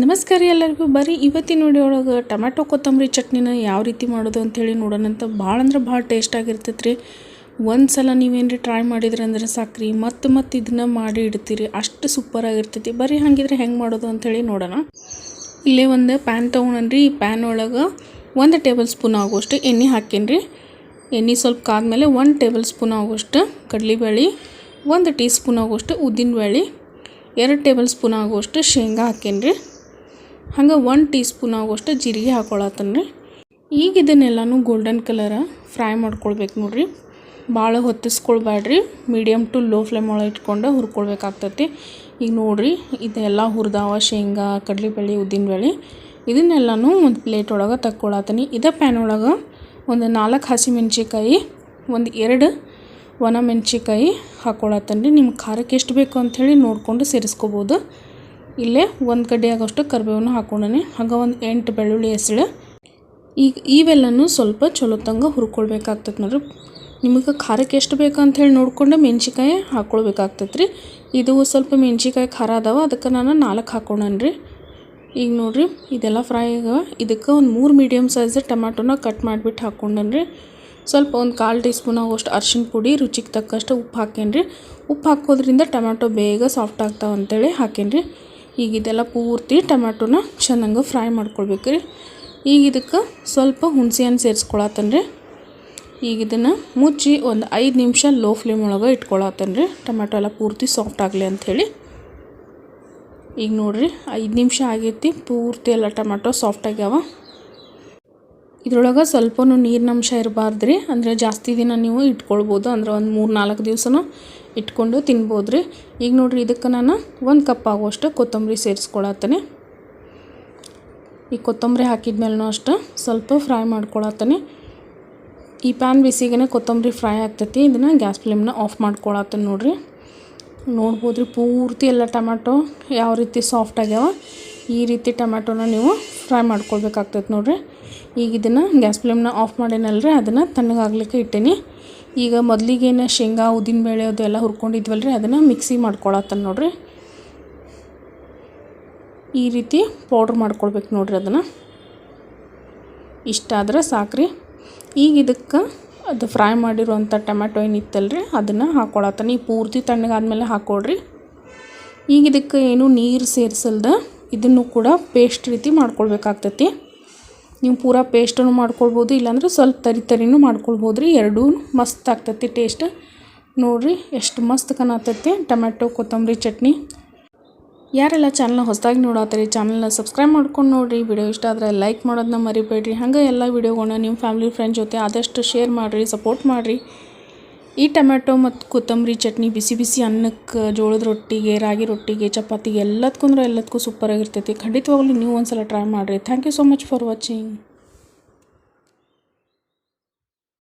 ನಮಸ್ಕಾರ ಎಲ್ಲರಿಗೂ. ಬರೀ ಇವತ್ತಿನ ಒಳಗೆ ಟೊಮ್ಯಾಟೊ ಕೊತ್ತಂಬರಿ ಚಟ್ನಿನ ಯಾವ ರೀತಿ ಮಾಡೋದು ಅಂಥೇಳಿ ನೋಡೋಣಂತ ಭಾಳ ಅಂದ್ರೆ ಭಾಳ ಟೇಸ್ಟ್ ಆಗಿರ್ತೈತೆ ರೀ ಒಂದು ಸಲ ನೀವೇನು ಟ್ರೈ ಮಾಡಿದ್ರಿ ಅಂದ್ರೆ ಸಾಕ್ರಿ. ಮತ್ತೆ ಮತ್ತೆ ಇದನ್ನ ಮಾಡಿ ಇಡ್ತೀರಿ. ಅಷ್ಟು ಸೂಪರ್ ಆಗಿರ್ತೈತಿ. ಬರೀ ಹಾಗಿದ್ರೆ ಹೆಂಗೆ ಮಾಡೋದು ಅಂಥೇಳಿ ನೋಡೋಣ. ಇಲ್ಲೇ ಒಂದು ಪ್ಯಾನ್ ತೊಗೊಂಡ್ರಿ ಈ ಪ್ಯಾನ್ ಒಳಗೆ ಒಂದು ಟೇಬಲ್ ಸ್ಪೂನ್ ಆಗೋಷ್ಟು ಎಣ್ಣೆ ಹಾಕೀನಿ ಎಣ್ಣೆ ಸ್ವಲ್ಪ ಕಾದ್ಮೇಲೆ ಒಂದು ಟೇಬಲ್ ಸ್ಪೂನ್ ಆಗೋಷ್ಟು ಕಡಲೆಬೇಳೆ, ಒಂದು ಟೀ ಸ್ಪೂನ್ ಆಗೋಷ್ಟು ಉದ್ದಿನಬೇಳೆ, ಎರಡು ಟೇಬಲ್ ಸ್ಪೂನ್ ಆಗುವಷ್ಟು ಶೇಂಗಾ ಹಾಕೀನಿ ರೀ ಹಂಗೆ ಒನ್ ಟೀ ಸ್ಪೂನ್ ಆಗುವಷ್ಟು ಜೀರಿಗೆ ಹಾಕೊಳತ್ತನ್ರಿ. ಈಗ ಇದನ್ನೆಲ್ಲನೂ ಗೋಲ್ಡನ್ ಕಲರ ಫ್ರೈ ಮಾಡ್ಕೊಳ್ಬೇಕು ನೋಡ್ರಿ. ಭಾಳ ಹೊತ್ತಿಸ್ಕೊಳ್ಬೇಡ್ರಿ ಮೀಡಿಯಮ್ ಟು ಲೋ ಫ್ಲೇಮ್ ಒಳಗೆ ಇಟ್ಕೊಂಡು ಹುರ್ಕೊಳ್ಬೇಕಾಗ್ತೈತಿ. ಈಗ ನೋಡ್ರಿ, ಇದೆಲ್ಲ ಹುರಿದಾವ ಶೇಂಗಾ, ಕಡಲೆಬೇಳೆ, ಉದ್ದಿನಬೇಳೆ. ಇದನ್ನೆಲ್ಲನೂ ಒಂದು ಪ್ಲೇಟ್ ಒಳಗೆ ತಕ್ಕೊಳತ್ತೀನಿ. ಇದೇ ಪ್ಯಾನ್ ಒಳಗೆ ಒಂದು ನಾಲ್ಕು ಹಸಿಮೆಣ್ಸಿಕಾಯಿ ಒಂದು ಎರಡು ಒಣ ಮೆಣಸಿಕಾಯಿ ಹಾಕೊಳತ್ತೀನಿ ರೀ ನಿಮ್ಗೆ ಖಾರಕ್ಕೆ ಎಷ್ಟು ಬೇಕು ಅಂಥೇಳಿ ನೋಡಿಕೊಂಡು ಸೇರಿಸ್ಕೋಬೋದು. ಇಲ್ಲೇ ಒಂದು ಕಡ್ಡಿ ಆಗೋಷ್ಟು ಕರಿಬೇವನ್ನ ಹಾಕ್ಕೊಂಡೇನೆ ಹಾಗೆ ಒಂದು ಎಂಟು ಬೆಳ್ಳುಳ್ಳಿ ಹೆಸಳು. ಈಗ ಇವೆಲ್ಲನೂ ಸ್ವಲ್ಪ ಚಲೋ ತಂಗ ಹುರ್ಕೊಳ್ಬೇಕಾಗ್ತದೆ ನೋಡ್ರಿ. ನಿಮಗೆ ಖಾರಕ್ಕೆ ಎಷ್ಟು ಬೇಕು ಅಂಥೇಳಿ ನೋಡಿಕೊಂಡು ಮೆಣ್ಸಿಕಾಯಿ ಹಾಕ್ಕೊಳ್ಬೇಕಾಗ್ತೈತೆ ರೀ ಇದು ಸ್ವಲ್ಪ ಮೆಣ್ಸಿಕಾಯಿ ಖಾರ ಅದಾವ, ಅದಕ್ಕೆ ನಾನು ನಾಲ್ಕು ಹಾಕ್ಕೊಂಡೇನಿ ರೀ ಈಗ ನೋಡಿರಿ, ಇದೆಲ್ಲ ಫ್ರೈ ಆಗ ಇದಕ್ಕೆ ಒಂದು ಮೂರು ಮೀಡಿಯಮ್ ಸೈಜ್ ಟೊಮ್ಯಾಟೊನ ಕಟ್ ಮಾಡಿಬಿಟ್ಟು ಹಾಕ್ಕೊಂಡನ್ರಿ ಸ್ವಲ್ಪ ಒಂದು ಕಾಲು ಟೀ ಸ್ಪೂನ್ ಆಗೋಷ್ಟು ಅರ್ಶಿಣ ಪುಡಿ, ರುಚಿಗೆ ತಕ್ಕಷ್ಟು ಉಪ್ಪು ಹಾಕೇನ್ರಿ. ಉಪ್ಪು ಹಾಕೋದ್ರಿಂದ ಟೊಮ್ಯಾಟೊ ಬೇಗ ಸಾಫ್ಟ್ ಆಗ್ತಾವೆ ಅಂತೇಳಿ ಹಾಕೇನ್ರಿ. ಈಗ ಇದೆಲ್ಲ ಪೂರ್ತಿ ಟೊಮ್ಯಾಟೊನ ಚೆನ್ನಾಗಿ ಫ್ರೈ ಮಾಡ್ಕೊಳ್ಬೇಕು ರೀ. ಈಗ ಇದಕ್ಕೆ ಸ್ವಲ್ಪ ಹುಣಸೆ ಹಣ್ಣು ಸೇರಿಸ್ಕೊಳತ್ತೇನೆ ರೀ. ಈಗ ಇದನ್ನು ಮುಚ್ಚಿ ಒಂದು ಐದು ನಿಮಿಷ ಲೋ ಫ್ಲೇಮ್ ಒಳಗೆ ಇಟ್ಕೊಳತ್ತನ್ರಿ ಟೊಮ್ಯಾಟೊ ಎಲ್ಲ ಪೂರ್ತಿ ಸಾಫ್ಟ್ ಆಗಲಿ ಅಂಥೇಳಿ ಈಗ ನೋಡಿರಿ, ಐದು ನಿಮಿಷ ಆಗೈತಿ, ಪೂರ್ತಿ ಎಲ್ಲ ಟೊಮ್ಯಾಟೊ ಸಾಫ್ಟ್ ಆಗ್ಯಾವ. ಇದ್ರೊಳಗೆ ಸ್ವಲ್ಪನೂ ನೀರಿನಂಶ ಇರಬಾರ್ದು ರೀ. ಅಂದರೆ ಜಾಸ್ತಿ ದಿನ ನೀವು ಇಟ್ಕೊಳ್ಬೋದು. ಅಂದ್ರೆ ಒಂದು ಮೂರು ನಾಲ್ಕು ದಿವಸನೂ ಇಟ್ಕೊಂಡು ತಿನ್ಬೋದು ರೀ ಈಗ ನೋಡಿರಿ ಇದಕ್ಕೆ ನಾನು ಒಂದು ಕಪ್ ಆಗುವಷ್ಟು ಕೊತ್ತಂಬರಿ ಸೇರಿಸ್ಕೊಳತ್ತೇನೆ. ಈ ಕೊತ್ತಂಬರಿ ಹಾಕಿದ್ಮೇಲೆ ಅಷ್ಟು ಸ್ವಲ್ಪ ಫ್ರೈ ಮಾಡ್ಕೊಳತ್ತೇನೆ. ಈ ಪ್ಯಾನ್ ಬಿಸಿಗೆ ಕೊತ್ತಂಬರಿ ಫ್ರೈ ಆಗ್ತೈತಿ. ಇದನ್ನು ಗ್ಯಾಸ್ ಫ್ಲೇಮ್ನ ಆಫ್ ಮಾಡ್ಕೊಳತ್ತೇನೆ ನೋಡಿರಿ. ನೋಡ್ಬೋದು ರೀ ಪೂರ್ತಿ ಎಲ್ಲ ಟೊಮ್ಯಾಟೊ ಯಾವ ರೀತಿ ಸಾಫ್ಟ್ ಆಗ್ಯಾವ. ಈ ರೀತಿ ಟೊಮ್ಯಾಟೊನ ನೀವು ಫ್ರೈ ಮಾಡ್ಕೊಳ್ಬೇಕಾಗ್ತೈತೆ ನೋಡಿರಿ. ಈಗ ಇದನ್ನು ಗ್ಯಾಸ್ ಫ್ಲೇಮ್ನ ಆಫ್ ಮಾಡೇನಲ್ರಿ, ಅದನ್ನು ತಣ್ಣಗಾಗ್ಲಿಕ್ಕೆ ಇಟ್ಟೇನಿ. ಈಗ ಮೊದಲಿಗೇನು ಶೇಂಗಾ ಉದ್ದಿನಬೇಳೆ ಅದೆಲ್ಲ ರೀ ಅದನ್ನು ಮಿಕ್ಸಿ ಮಾಡ್ಕೊಳತ್ತನ ನೋಡಿರಿ. ಈ ರೀತಿ ಪೌಡ್ರ್ ಮಾಡ್ಕೊಳ್ಬೇಕು ನೋಡಿರಿ ಅದನ್ನು. ಇಷ್ಟಾದ್ರೆ ಸಾಕ್ರಿ. ಈಗ ಇದಕ್ಕೆ ಅದು ಫ್ರೈ ಮಾಡಿರುವಂಥ ಟೊಮ್ಯಾಟೊ ಏನಿತ್ತಲ್ರಿ, ಅದನ್ನು ಹಾಕ್ಕೊಳತ್ತಾನೆ ಈ ಪೂರ್ತಿ ತಣ್ಣಗಾದ್ಮೇಲೆ ಹಾಕ್ಕೊಳ್ರಿ ಈಗ ಇದಕ್ಕೆ ಏನು ನೀರು ಸೇರಿಸಲ್ದ ಇದನ್ನು ಕೂಡ ಪೇಸ್ಟ್ ರೀತಿ ಮಾಡ್ಕೊಳ್ಬೇಕಾಗ್ತೈತಿ. ನೀವು ಪೂರಾ ಪೇಸ್ಟನ್ನು ಮಾಡ್ಕೊಳ್ಬೋದು, ಇಲ್ಲಾಂದ್ರೆ ಸ್ವಲ್ಪ ತರಿ ತರಿನೂ ಮಾಡ್ಕೊಳ್ಬೋದು ರೀ ಎರಡೂ ಮಸ್ತ್ ಆಗ್ತೈತಿ ಟೇಸ್ಟ್ ನೋಡಿರಿ ಎಷ್ಟು ಮಸ್ತ್ ಕಾಣತೈತಿ. ಟೊಮ್ಯಾಟೊ, ಕೊತ್ತಂಬರಿ, ಚಟ್ನಿ. ಯಾರೆಲ್ಲ ಚಾನಲ್ನ ಹೊಸದಾಗಿ ನೋಡತ್ತೀರಿ ಚಾನಲ್ನ ಸಬ್ಸ್ಕ್ರೈಬ್ ಮಾಡ್ಕೊಂಡು ನೋಡಿರಿ. ವಿಡಿಯೋ ಇಷ್ಟ ಆದರೆ ಲೈಕ್ ಮಾಡೋದನ್ನ ಮರಿಬೇಡ್ರಿ. ಹಾಗೆ ಎಲ್ಲ ವೀಡಿಯೋಗಳನ್ನ ನಿಮ್ಮ ಫ್ಯಾಮಿಲಿ ಫ್ರೆಂಡ್ ಜೊತೆ ಆದಷ್ಟು ಶೇರ್ ಮಾಡಿರಿ ಸಪೋರ್ಟ್ ಮಾಡಿರಿ. ಈ ಟೊಮ್ಯಾಟೊ ಮತ್ತು ಕೊತ್ತಂಬರಿ ಚಟ್ನಿ ಬಿಸಿ ಬಿಸಿ ಅನ್ನಕ್ಕೆ, ಜೋಳದ ರೊಟ್ಟಿಗೆ, ರಾಗಿ ರೊಟ್ಟಿಗೆ, ಚಪಾತಿಗೆ ಎಲ್ಲದಕ್ಕೂ ಅಂದ್ರೆ ಎಲ್ಲದಕ್ಕೂ ಸೂಪರಾಗಿರ್ತೈತಿ ಖಂಡಿತವಾಗ್ಲೂ ನೀವು ಒಂದು ಸಲ ಟ್ರೈ ಮಾಡಿರಿ. Thank you so much for watching